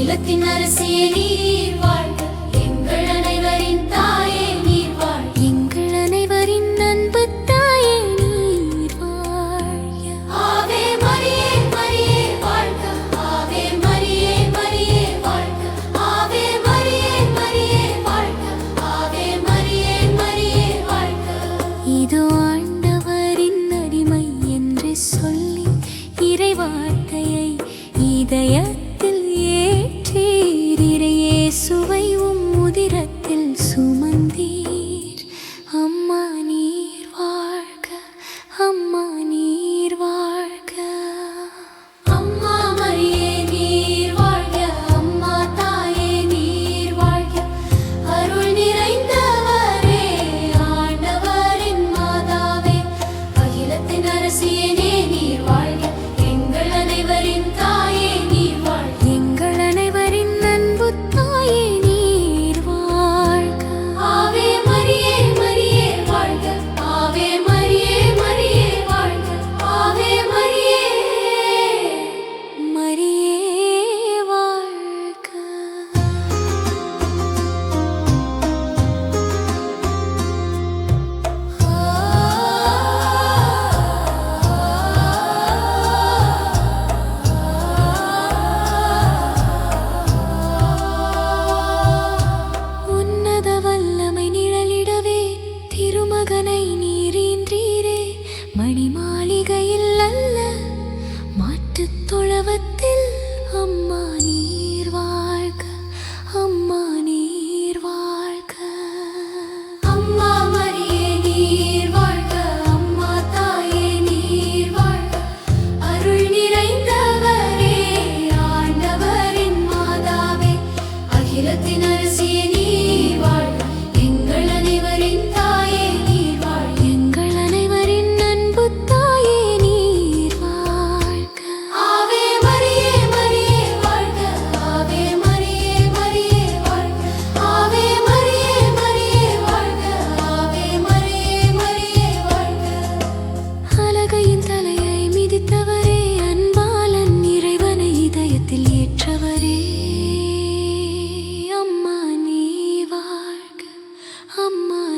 இலக்கின் அரசியே நீர் வாழ்க. எங்கள் அனைவரின் தாயே நீர் வாழ் எங்கள் அனைவரின் அன்பு தாயே நீர் ஆவே மரியே மரியே வாழ்க. ஆவே மரியே மரியே வாழ்க. ஆவே மரியே மரியே வாழ்க. ஆவே மரியே மரியே வாழ்க. இது ஆண்டவரின் அடிமை என்று சொல்லி இறை இதய see மாளிகையில் அல்ல மாட்டுத் தொழவத்தில் அம்மா அம்மா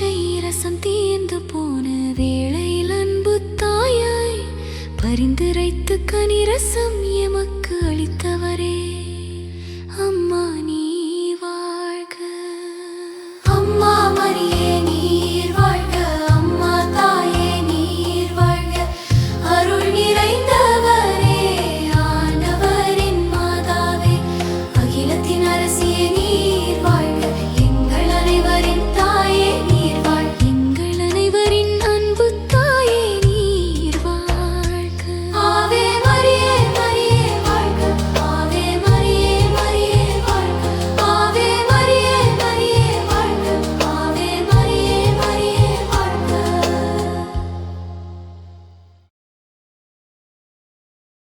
பச்சை ரசம் தீர்ந்து போன வேளையில் அன்பு தாயாய் பரிந்துரைத்து கனிரசம் எமக்கு அளித்தவரே. அம்மா நீ